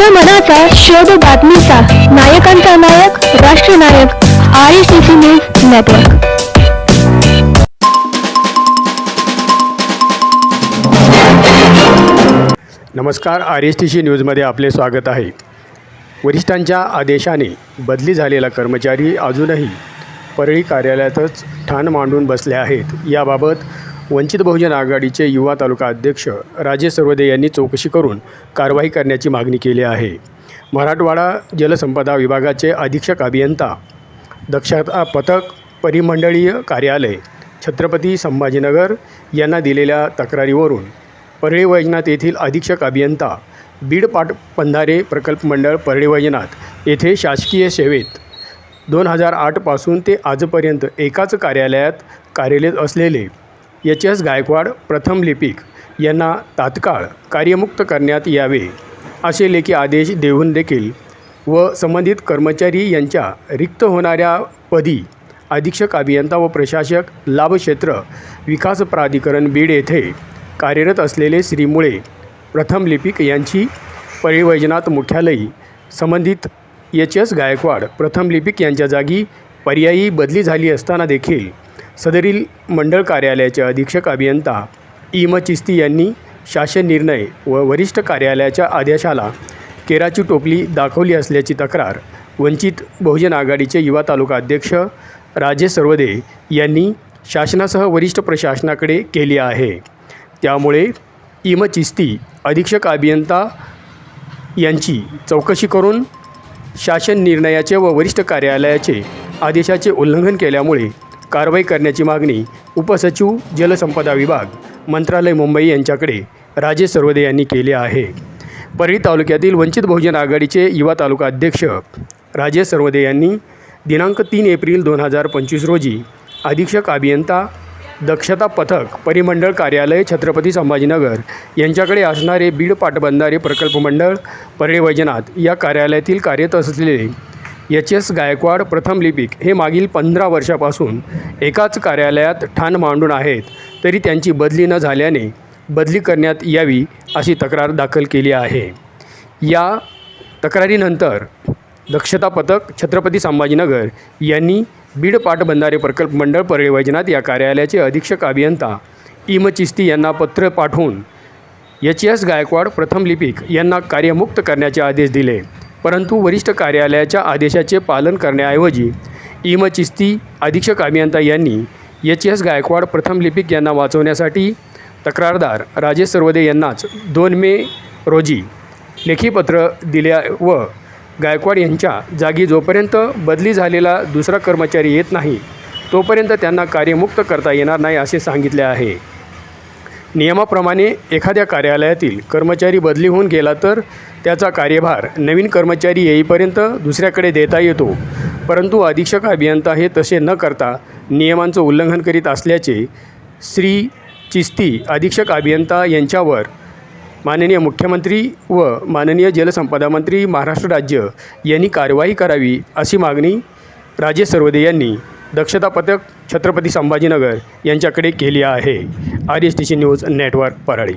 जनमनाचा शोध बातमीचा. नायकांचा नायक राष्ट्रनायक R I C C news network. नमस्कार आर एस टी सी न्यूजमध्ये आपले स्वागत आहे. वरिष्ठांच्या आदेशाने बदली झालेला कर्मचारी अजूनही परळी कार्यालयातच ठाण मांडून बसले आहेत. याबाबत वंचित बहुजन आघाडीचे युवा तालुका अध्यक्ष राजेश सर्वदे यांनी चौकशी करून कारवाई करण्याची मागणी केली आहे. मराठवाडा जलसंपदा विभागाचे अधीक्षक अभियंता दक्षता पथक परिमंडळीय कार्यालय छत्रपती संभाजीनगर यांना दिलेल्या तक्रारीवरून परळी वैजनाथ येथील अधीक्षक अभियंता बीड पाट पंधारे प्रकल्प मंडळ परळी वैजनाथ येथे शासकीय सेवेत दोन हजार आठपासून ते आजपर्यंत एकाच कार्यालयात कार्यरत असलेले एच एस गायकवाड प्रथम लिपिक यांना तात्काळ कार्यमुक्त करण्यात यावे असे लेखी आदेश देऊन देखील व संबंधित कर्मचारी यांच्या रिक्त होणाऱ्या पदी अधीक्षक अभियंता व प्रशासक लाभक्षेत्र विकास प्राधिकरण बीड येथे कार्यरत असलेले श्री मुळे प्रथम लिपिक यांची परिवैजनाथ मुख्यालयी संबंधित एच एस गायकवाड प्रथम लिपिक यांच्या जागी पर्यायी बदली झाली असताना देखील सदरील मंडळ कार्यालयाचे अधीक्षक अभियंता इम चिस्ती यांनी शासन निर्णय व वरिष्ठ कार्यालयाच्या आदेशाला केराची टोपली दाखवली असल्याची तक्रार वंचित बहुजन आघाडीचे युवा तालुका अध्यक्ष राजेश सर्वदे यांनी शासनासह वरिष्ठ प्रशासनाकडे केली आहे. त्यामुळे इम चिस्ती अधीक्षक अभियंता यांची चौकशी करून शासन निर्णयाचे व वरिष्ठ कार्यालयाचे आदेशाचे उल्लंघन केल्यामुळे कारवाई करण्याची मागणी उपसचिव जलसंपदा विभाग मंत्रालय मुंबई यांच्याकडे राजेश सर्वदे यांनी केली आहे. परळी तालुक्यातील वंचित बहुजन आघाडीचे युवा तालुका अध्यक्ष राजेश सर्वदे यांनी दिनांक तीन एप्रिल दोन हजार पंचवीस रोजी अधीक्षक अभियंता दक्षता पथक परिमंडळ कार्यालय छत्रपती संभाजीनगर यांच्याकडे असणारे बीड पाटबंधारे प्रकल्प मंडळ परळी वैजनाथ या कार्यालयातील कार्यरत असलेले एच एस गायकवाड प्रथम लिपिक हे मागील पंधरा वर्षापासून एकाच कार्यालयात ठाण मांडून आहेत तरी त्यांची बदली न झाल्याने बदली करण्यात यावी अशी तक्रार दाखल केली आहे. या तक्रारीनंतर दक्षता पथक छत्रपती संभाजीनगर यांनी बीड पाटबंधारे प्रकल्प मंडळ परळी वैजनाथ या कार्यालयाचे अधीक्षक अभियंता इम चिस्ती यांना पत्र पाठवून एच एस गायकवाड प्रथम लिपिक यांना कार्यमुक्त करण्याचे आदेश दिले. परंतु वरिष्ठ कार्यालयाच्या आदेशाचे पालन करण्याऐवजी इम चिस्ती अधीक्षक अभियंता यांनी एच एस गायकवाड प्रथम लिपिक यांना वाचवण्यासाठी तक्रारदार राजेश सर्वदे यांनाच दोन मे रोजी लेखीपत्र दिल्या दिले व गायकवाड यांच्या जागी जोपर्यंत बदली झालेला दुसरा कर्मचारी येत नाही तोपर्यंत त्यांना कार्यमुक्त करता येणार नाही असे सांगितले आहे. नियमाप्रमाणे एखाद्या कार्यालयातील कर्मचारी बदली होऊन गेला तर त्याचा कार्यभार नवीन कर्मचारी येईपर्यंत दुसऱ्याकडे देता येतो. परंतु अधीक्षक अभियंता हे तसे न करता नियमांचं उल्लंघन करीत असल्याचे श्री चिस्ती अधीक्षक अभियंता यांच्यावर माननीय मुख्यमंत्री व माननीय जलसंपदा मंत्री महाराष्ट्र राज्य यांनी कारवाई करावी अशी मागणी राजेश सर्वदे यांनी दक्षता पथक छत्रपती संभाजीनगर यांच्याकडे केली आहे. R S T C news network Parli.